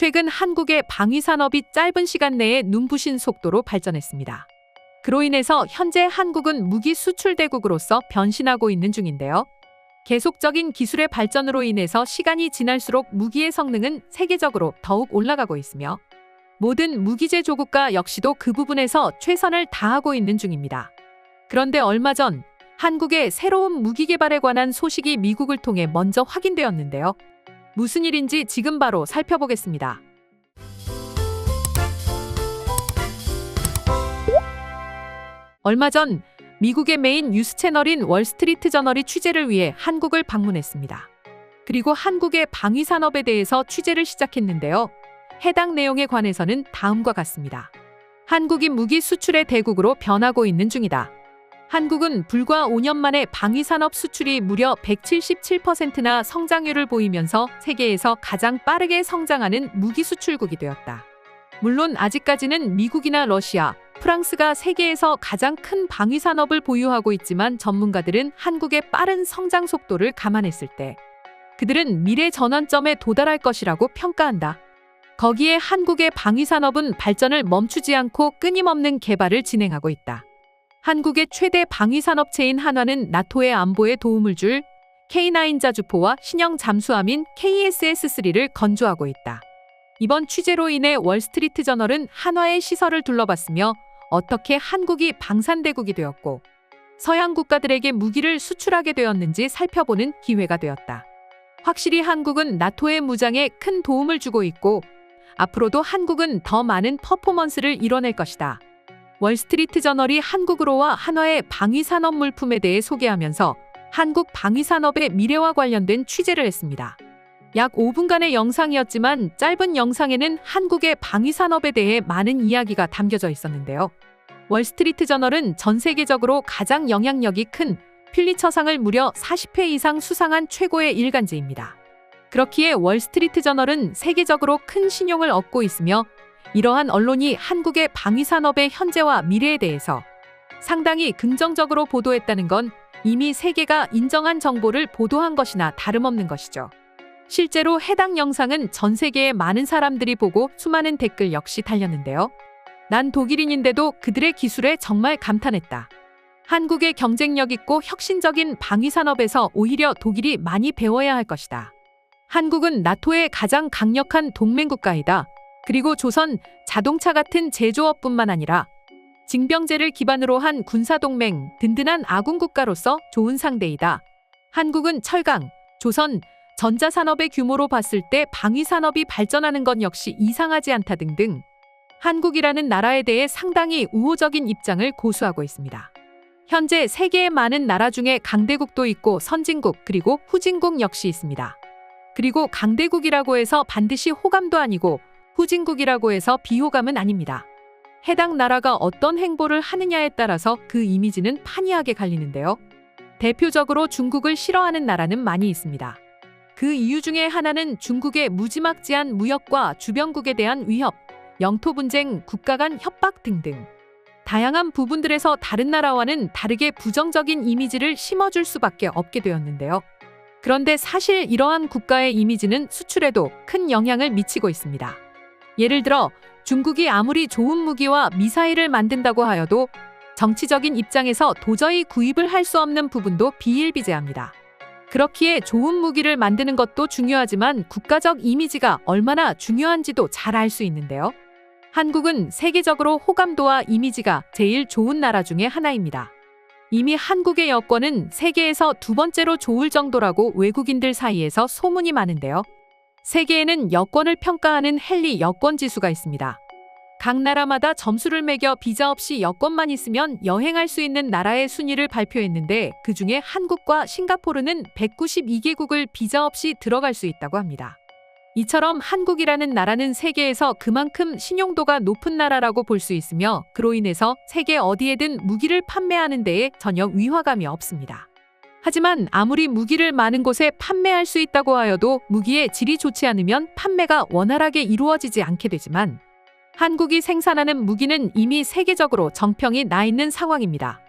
최근 한국의 방위 산업이 짧은 시간 내에 눈부신 속도로 발전했습니다. 그로 인해서 현재 한국은 무기 수출 대국으로서 변신하고 있는 중인데요. 계속적인 기술의 발전으로 인해서 시간이 지날수록 무기의 성능은 세계적으로 더욱 올라가고 있으며 모든 무기제 조국가 역시도 그 부분에서 최선을 다하고 있는 중입니다. 그런데 얼마 전 한국의 새로운 무기 개발에 관한 소식이 미국을 통해 먼저 확인되었는데요. 무슨 일인지 지금 바로 살펴보겠습니다. 얼마 전 미국의 메인 뉴스 채널인 월스트리트 저널이 취재를 위해 한국을 방문했습니다. 그리고 한국의 방위 산업에 대해서 취재를 시작했는데요. 해당 내용에 관해서는 다음과 같습니다. 한국이 무기 수출의 대국으로 변하고 있는 중이다. 한국은 불과 5년 만에 방위 산업 수출이 무려 177%나 성장률을 보이면서 세계에서 가장 빠르게 성장하는 무기 수출국이 되었다. 물론 아직까지는 미국이나 러시아, 프랑스가 세계에서 가장 큰 방위 산업을 보유하고 있지만 전문가들은 한국의 빠른 성장 속도를 감안했을 때 그들은 미래 전환점에 도달할 것이라고 평가한다. 거기에 한국의 방위 산업은 발전을 멈추지 않고 끊임없는 개발을 진행하고 있다. 한국의 최대 방위 산업체인 한화는 나토의 안보에 도움을 줄 K9 자주포와 신형 잠수함인 KSS-3를 건조하고 있다. 이번 취재로 인해 월스트리트 저널은 한화의 시설을 둘러봤으며 어떻게 한국이 방산대국이 되었고 서양 국가들에게 무기를 수출하게 되었는지 살펴보는 기회가 되었다. 확실히 한국은 나토의 무장에 큰 도움을 주고 있고 앞으로도 한국은 더 많은 퍼포먼스를 이뤄낼 것이다. 월스트리트 저널이 한국으로와 한화의 방위산업 물품에 대해 소개하면서 한국 방위산업의 미래와 관련된 취재를 했습니다. 약 5분간의 영상이었지만 짧은 영상에는 한국의 방위산업에 대해 많은 이야기가 담겨져 있었는데요. 월스트리트 저널은 전 세계적으로 가장 영향력이 큰 퓰리처상을 무려 40회 이상 수상한 최고의 일간지입니다. 그렇기에 월스트리트 저널은 세계적으로 큰 신용을 얻고 있으며 이러한 언론이 한국의 방위산업의 현재와 미래에 대해서 상당히 긍정적으로 보도했다는 건 이미 세계가 인정한 정보를 보도한 것이나 다름없는 것이죠. 실제로 해당 영상은 전 세계의 많은 사람들이 보고 수많은 댓글 역시 달렸는데요. 난 독일인인데도 그들의 기술에 정말 감탄했다. 한국의 경쟁력 있고 혁신적인 방위산업에서 오히려 독일이 많이 배워야 할 것이다. 한국은 나토의 가장 강력한 동맹국가이다. 그리고 조선 자동차 같은 제조업뿐만 아니라 징병제를 기반으로 한 군사동맹, 든든한 아군 국가로서 좋은 상대이다. 한국은 철강, 조선, 전자산업의 규모로 봤을 때 방위산업이 발전하는 건 역시 이상하지 않다 등등 한국이라는 나라에 대해 상당히 우호적인 입장을 고수하고 있습니다. 현재 세계의 많은 나라 중에 강대국도 있고 선진국 그리고 후진국 역시 있습니다. 그리고 강대국이라고 해서 반드시 호감도 아니고 후진국이라고 해서 비호감은 아닙니다. 해당 나라가 어떤 행보를 하느냐에 따라서 그 이미지는 판이하게 갈리는데요. 대표적으로 중국을 싫어하는 나라는 많이 있습니다. 그 이유 중에 하나는 중국의 무지막지한 무역과 주변국에 대한 위협, 영토 분쟁, 국가 간 협박 등등. 다양한 부분들에서 다른 나라와는 다르게 부정적인 이미지를 심어줄 수밖에 없게 되었는데요. 그런데 사실 이러한 국가의 이미지는 수출에도 큰 영향을 미치고 있습니다. 예를 들어 중국이 아무리 좋은 무기와 미사일을 만든다고 하여도 정치적인 입장에서 도저히 구입을 할 수 없는 부분도 비일비재합니다. 그렇기에 좋은 무기를 만드는 것도 중요하지만 국가적 이미지가 얼마나 중요한지도 잘 알 수 있는데요. 한국은 세계적으로 호감도와 이미지가 제일 좋은 나라 중에 하나입니다. 이미 한국의 여권은 세계에서 두 번째로 좋을 정도라고 외국인들 사이에서 소문이 많은데요. 세계에는 여권을 평가하는 헨리 여권 지수가 있습니다. 각 나라마다 점수를 매겨 비자 없이 여권만 있으면 여행할 수 있는 나라의 순위를 발표했는데 그 중에 한국과 싱가포르는 192개국을 비자 없이 들어갈 수 있다고 합니다. 이처럼 한국이라는 나라는 세계에서 그만큼 신용도가 높은 나라라고 볼 수 있으며 그로 인해서 세계 어디에든 무기를 판매하는 데에 전혀 위화감이 없습니다. 하지만 아무리 무기를 많은 곳에 판매할 수 있다고 하여도 무기의 질이 좋지 않으면 판매가 원활하게 이루어지지 않게 되지만 한국이 생산하는 무기는 이미 세계적으로 정평이 나 있는 상황입니다.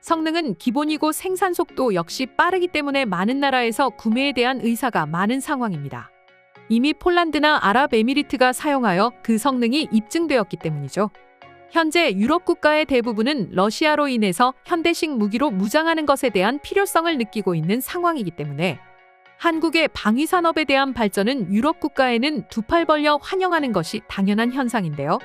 성능은 기본이고 생산 속도 역시 빠르기 때문에 많은 나라에서 구매에 대한 의사가 많은 상황입니다. 이미 폴란드나 아랍에미리트가 사용하여 그 성능이 입증되었기 때문이죠. 현재 유럽 국가의 대부분은 러시아로 인해서 현대식 무기로 무장하는 것에 대한 필요성을 느끼고 있는 상황이기 때문에 한국의 방위 산업에 대한 발전은 유럽 국가에는 두 팔 벌려 환영하는 것이 당연한 현상인데요.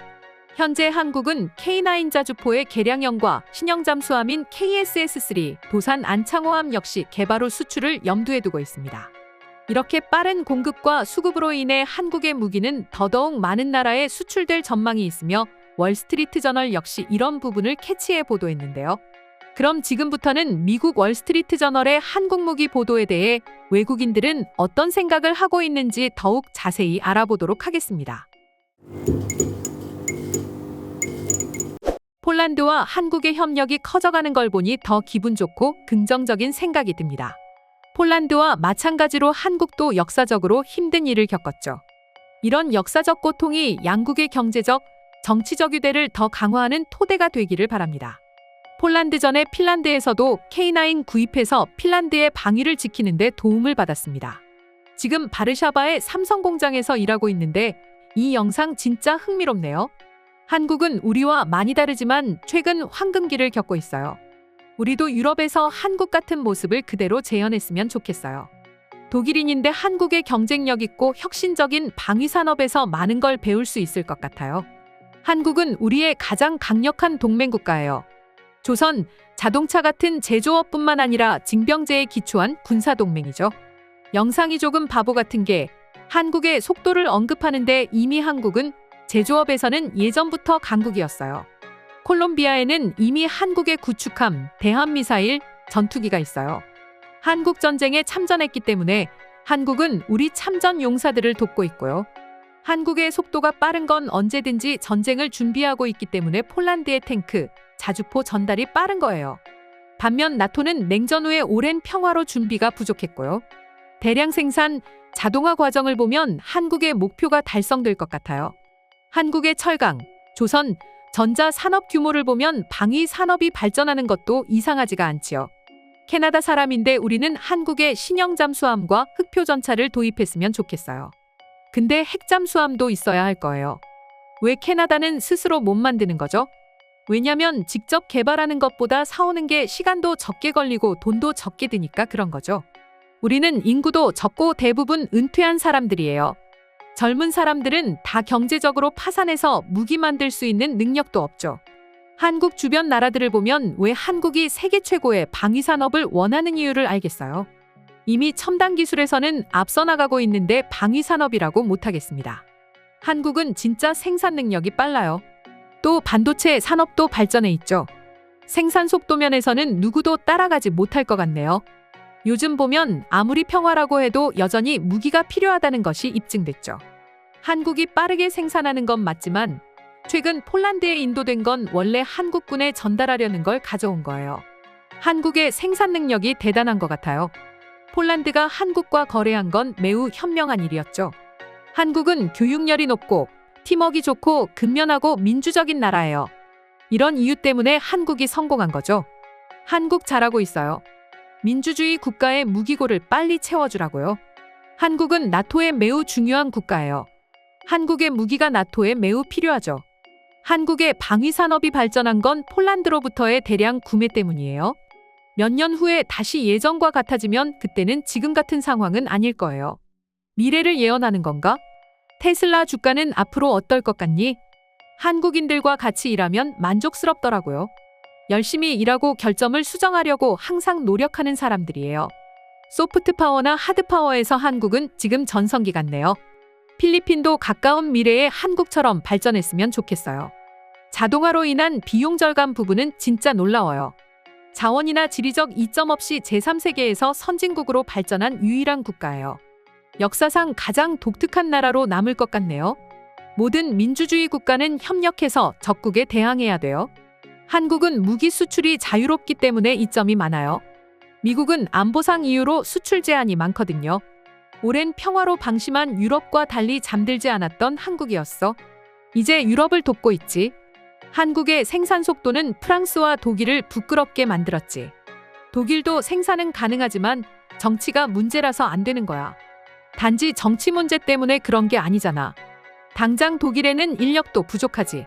현재 한국은 K9 자주포의 개량형과 신형 잠수함인 KSS-3 도산 안창호함 역시 개발 후 수출을 염두에 두고 있습니다. 이렇게 빠른 공급과 수급으로 인해 한국의 무기는 더더욱 많은 나라에 수출될 전망이 있으며 월스트리트 저널 역시 이런 부분을 캐치해 보도했는데요. 그럼 지금부터는 미국 월스트리트 저널의 한국 무기 보도에 대해 외국인들은 어떤 생각을 하고 있는지 더욱 자세히 알아보도록 하겠습니다. 폴란드와 한국의 협력이 커져가는 걸 보니 더 기분 좋고 긍정적인 생각이 듭니다. 폴란드와 마찬가지로 한국도 역사적으로 힘든 일을 겪었죠. 이런 역사적 고통이 양국의 경제적, 정치적 유대를 더 강화하는 토대가 되기를 바랍니다. 폴란드 전에 핀란드에서도 K9 구입해서 핀란드의 방위를 지키는 데 도움을 받았습니다. 지금 바르샤바의 삼성 공장에서 일하고 있는데 이 영상 진짜 흥미롭네요. 한국은 우리와 많이 다르지만 최근 황금기를 겪고 있어요. 우리도 유럽에서 한국 같은 모습을 그대로 재현했으면 좋겠어요. 독일인인데 한국의 경쟁력 있고 혁신적인 방위 산업에서 많은 걸 배울 수 있을 것 같아요. 한국은 우리의 가장 강력한 동맹 국가예요. 조선, 자동차 같은 제조업뿐만 아니라 징병제에 기초한 군사 동맹이죠. 영상이 조금 바보 같은 게 한국의 속도를 언급하는데 이미 한국은 제조업에서는 예전부터 강국이었어요. 콜롬비아에는 이미 한국의 구축함, 대한미사일, 전투기가 있어요. 한국 전쟁에 참전했기 때문에 한국은 우리 참전 용사들을 돕고 있고요. 한국의 속도가 빠른 건 언제든지 전쟁을 준비하고 있기 때문에 폴란드의 탱크, 자주포 전달이 빠른 거예요. 반면 나토는 냉전 후에 오랜 평화로 준비가 부족했고요. 대량 생산, 자동화 과정을 보면 한국의 목표가 달성될 것 같아요. 한국의 철강, 조선, 전자 산업 규모를 보면 방위 산업이 발전하는 것도 이상하지가 않지요. 캐나다 사람인데 우리는 한국의 신형 잠수함과 흑표 전차를 도입했으면 좋겠어요. 근데 핵잠수함도 있어야 할 거예요. 왜 캐나다는 스스로 못 만드는 거죠? 왜냐면 직접 개발하는 것보다 사오는 게 시간도 적게 걸리고 돈도 적게 드니까 그런 거죠. 우리는 인구도 적고 대부분 은퇴한 사람들이에요. 젊은 사람들은 다 경제적으로 파산해서 무기 만들 수 있는 능력도 없죠. 한국 주변 나라들을 보면 왜 한국이 세계 최고의 방위 산업을 원하는 이유를 알겠어요. 이미 첨단 기술에서는 앞서 나가고 있는데 방위 산업이라고 못하겠습니다. 한국은 진짜 생산 능력이 빨라요. 또 반도체 산업도 발전해 있죠. 생산 속도 면에서는 누구도 따라가지 못할 것 같네요. 요즘 보면 아무리 평화라고 해도 여전히 무기가 필요하다는 것이 입증됐죠. 한국이 빠르게 생산하는 건 맞지만 최근 폴란드에 인도된 건 원래 한국군에 전달하려는 걸 가져온 거예요. 한국의 생산 능력이 대단한 것 같아요. 폴란드가 한국과 거래한 건 매우 현명한 일이었죠. 한국은 교육열이 높고 팀워크 좋고 근면하고 민주적인 나라예요. 이런 이유 때문에 한국이 성공한 거죠. 한국 잘하고 있어요. 민주주의 국가의 무기고를 빨리 채워주라고요. 한국은 나토의 매우 중요한 국가예요. 한국의 무기가 나토에 매우 필요하죠. 한국의 방위 산업이 발전한 건 폴란드로부터의 대량 구매 때문이에요. 몇 년 후에 다시 예전과 같아지면 그때는 지금 같은 상황은 아닐 거예요. 미래를 예언하는 건가? 테슬라 주가는 앞으로 어떨 것 같니? 한국인들과 같이 일하면 만족스럽더라고요. 열심히 일하고 결점을 수정하려고 항상 노력하는 사람들이에요. 소프트 파워나 하드 파워에서 한국은 지금 전성기 같네요. 필리핀도 가까운 미래에 한국처럼 발전했으면 좋겠어요. 자동화로 인한 비용 절감 부분은 진짜 놀라워요. 자원이나 지리적 이점 없이 제3세계에서 선진국으로 발전한 유일한 국가예요. 역사상 가장 독특한 나라로 남을 것 같네요. 모든 민주주의 국가는 협력해서 적국에 대항해야 돼요. 한국은 무기 수출이 자유롭기 때문에 이점이 많아요. 미국은 안보상 이유로 수출 제한이 많거든요. 오랜 평화로 방심한 유럽과 달리 잠들지 않았던 한국이었어. 이제 유럽을 돕고 있지. 한국의 생산 속도는 프랑스와 독일을 부끄럽게 만들었지. 독일도 생산은 가능하지만 정치가 문제라서 안 되는 거야. 단지 정치 문제 때문에 그런 게 아니잖아. 당장 독일에는 인력도 부족하지.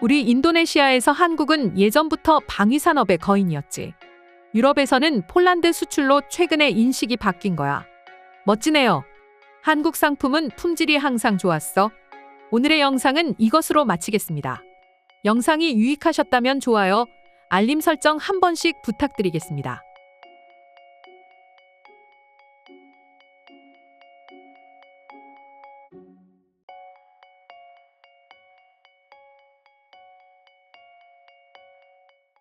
우리 인도네시아에서 한국은 예전부터 방위 산업의 거인이었지. 유럽에서는 폴란드 수출로 최근에 인식이 바뀐 거야. 멋지네요. 한국 상품은 품질이 항상 좋았어. 오늘의 영상은 이것으로 마치겠습니다. 영상이 유익하셨다면 좋아요, 알림 설정 한 번씩 부탁드리겠습니다.